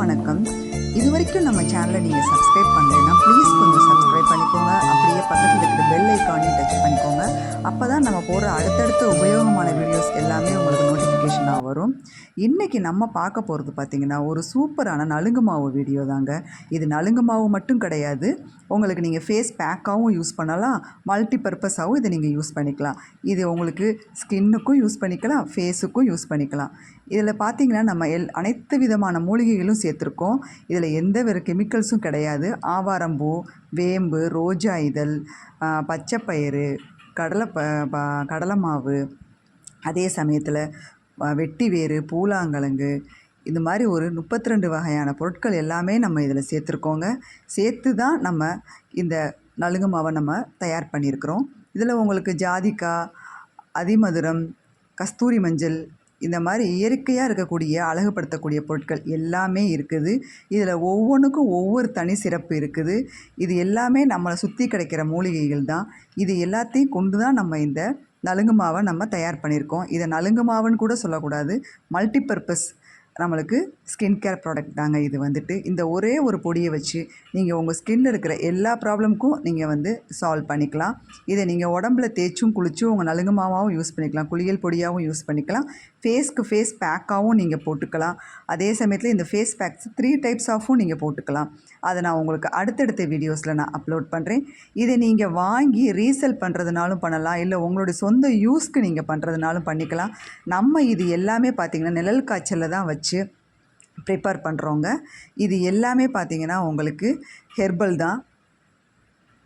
வணக்கம். இது வரைக்கும் நம்ம சேனலை நீங்கள் சப்ஸ்கிரைப் பண்ணலைன்னா ப்ளீஸ் கொஞ்சம் சப்ஸ்கிரைப் பண்ணிக்கோங்க. அப்படியே பக்கத்தில் இருக்கிற பெல் ஐக்கானையும் டச் பண்ணிக்கோங்க. அப்போ தான் நம்ம போடுற அடுத்தடுத்த உபயோகமான வீடியோஸ் எல்லாமே உங்களுக்கு நோட்டிஃபிகேஷனாக வரும். இன்றைக்கி நம்ம பார்க்க போகிறது பார்த்திங்கன்னா ஒரு சூப்பரான நலுங்கு மாவு வீடியோ தாங்க. இது நலுங்கு மாவு மட்டும் கிடையாது. உங்களுக்கு நீங்கள் ஃபேஸ் பேக்காகவும் யூஸ் பண்ணலாம். மல்டி பர்பஸாகவும் இதை நீங்கள் யூஸ் பண்ணிக்கலாம். இது உங்களுக்கு ஸ்கின்னுக்கும் யூஸ் பண்ணிக்கலாம். ஃபேஸுக்கும் யூஸ் பண்ணிக்கலாம். இதில் பார்த்திங்கன்னா நம்ம எல் அனைத்து விதமான மூலிகைகளும் சேர்த்துருக்கோம். இதில் எந்த ஒரு கெமிக்கல்ஸும் கிடையாது. ஆவாரம்பூ வேம்பு ரோஜா இதழ் பச்சைப்பயிறு கடலை ப ப- கடலை மாவு. அதே சமயத்தில் வெட்டி வேறு பூலாங்கலங்கு இது மாதிரி ஒரு முப்பத்தி ரெண்டு வகையான பொருட்கள் எல்லாமே நம்ம இதில் சேர்த்துருக்கோங்க. சேர்த்து தான் நம்ம இந்த நலுங்கு மாவை நம்ம தயார் பண்ணியிருக்கிறோம். இதில் உங்களுக்கு ஜாதிக்காய் அதிமதுரம் கஸ்தூரி மஞ்சள் இந்த மாதிரி இயற்கையாக இருக்கக்கூடிய அழகுபடுத்தக்கூடிய பொருட்கள் எல்லாமே இருக்குது. இதில் ஒவ்வொன்றுக்கும் ஒவ்வொரு தனி சிறப்பு இருக்குது. இது எல்லாமே நம்மளை சுற்றி கிடைக்கிற மூலிகைகள் தான். இது எல்லாத்தையும் கொண்டு தான் நம்ம இந்த நலுங்கு மாவை நம்ம தயார் பண்ணியிருக்கோம். இதை நலுங்கு மாவுன்னு கூட சொல்லக்கூடாது. மல்டிபர்பஸ் நம்மளுக்கு ஸ்கின் கேர் ப்ராடக்ட் தாங்க இது வந்துட்டு. இந்த ஒரே ஒரு பொடியை வச்சு நீங்கள் உங்கள் ஸ்கின் இருக்கிற எல்லா ப்ராப்ளம்க்கும் நீங்கள் வந்து சால்வ் பண்ணிக்கலாம். இதை நீங்கள் உடம்புல தேய்ச்சும் குளிச்சும் உங்கள் நலுங்கு மாவாகவும் யூஸ் பண்ணிக்கலாம். குளியல் பொடியாகவும் யூஸ் பண்ணிக்கலாம். ஃபேஸ்க்கு ஃபேஸ் பேக்காகவும் நீங்கள் போட்டுக்கலாம். அதே சமயத்தில் இந்த ஃபேஸ் பேக்ஸ் த்ரீ டைப்ஸ் ஆஃபும் நீங்கள் போட்டுக்கலாம். அதை நான் உங்களுக்கு அடுத்தடுத்த வீடியோஸில் நான் அப்லோட் பண்ணுறேன் இதை நீங்கள் வாங்கி ரீசேல் பண்ணுறதுனாலும் பண்ணலாம். இல்லை உங்களுடைய சொந்த யூஸ்க்கு நீங்கள் பண்ணுறதுனாலும் பண்ணிக்கலாம். நம்ம இது எல்லாமே பார்த்திங்கன்னா நிழல் காய்ச்சலில் தான் வச்சு ப்ரிப்பேர் பண்ணுறோங்க இது எல்லாமே பார்த்திங்கன்னா உங்களுக்கு ஹெர்பல் தான்.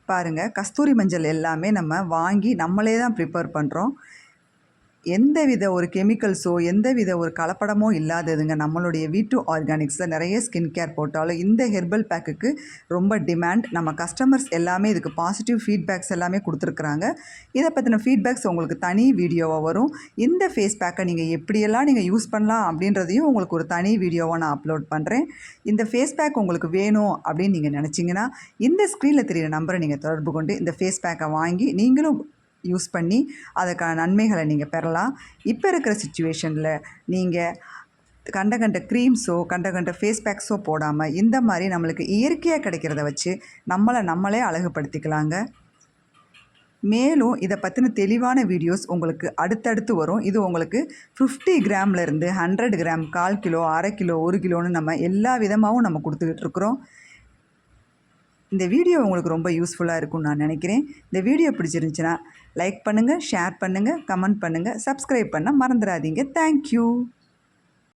பாருங்கள் கஸ்தூரி மஞ்சள் எல்லாமே நம்ம வாங்கி நம்மளே தான் ப்ரிப்பேர் பண்ணுறோம் எந்த வித ஒரு கெமிக்கல்ஸோ எந்த வித ஒரு கலப்படமோ இல்லாததுங்க. நம்மளுடைய வீட்டு ஆர்கானிக்ஸில் நிறைய ஸ்கின் கேர் போட்டாலும் இந்த ஹெர்பல் பேக்குக்கு ரொம்ப டிமாண்ட். நம்ம கஸ்டமர்ஸ் எல்லாமே இதுக்கு பாசிட்டிவ் ஃபீட்பேக்ஸ் எல்லாமே கொடுத்துருக்குறாங்க. இதை பற்றின ஃபீட்பேக்ஸ் உங்களுக்கு தனி வீடியோவாக வரும். இந்த ஃபேஸ் பேக்கை நீங்கள் எப்படியெல்லாம் நீங்கள் யூஸ் பண்ணலாம் அப்படின்றதையும் உங்களுக்கு ஒரு தனி வீடியோவாக நான் அப்லோட் பண்ணுறேன் இந்த ஃபேஸ் பேக் உங்களுக்கு வேணும் அப்படின்னு நீங்கள் நினச்சிங்கன்னா இந்த ஸ்க்ரீனில் தெரியிற நம்பரை நீங்கள் தொடர்பு கொண்டு இந்த ஃபேஸ் பேக்கை வாங்கி நீங்களும் யூஸ் பண்ணி அதுக்கான நன்மைகளை நீங்கள் பெறலாம். இப்போ இருக்கிற சுச்சுவேஷனில் நீங்கள் கண்ட கண்ட க்ரீம்ஸோ கண்ட கண்ட ஃபேஸ் பேக்ஸோ போடாமல் இந்த மாதிரி நம்மளுக்கு இயற்கையாக கிடைக்கிறத வச்சு நம்மளை நம்மளே அழகுபடுத்திக்கலாங்க. மேலும் இதை பற்றின தெளிவான வீடியோஸ் உங்களுக்கு அடுத்தடுத்து வரும். இது உங்களுக்கு ஃபிஃப்டி கிராம்லேருந்து ஹண்ட்ரட் கிராம் கால் கிலோ அரை கிலோ ஒரு கிலோன்னு நம்ம எல்லா விதமாகவும் நம்ம கொடுத்துக்கிட்டு இருக்கிறோம். இந்த வீடியோ உங்களுக்கு ரொம்ப யூஸ்ஃபுல்லாக இருக்கும்னு நான் நினைக்கிறேன். இந்த வீடியோ பிடிச்சிருந்துச்சுன்னா லைக் பண்ணுங்கள் ஷேர் பண்ணுங்கள் கமெண்ட் பண்ணுங்கள் சப்ஸ்கிரைப் பண்ண மறந்துடாதீங்க. தேங்க்யூ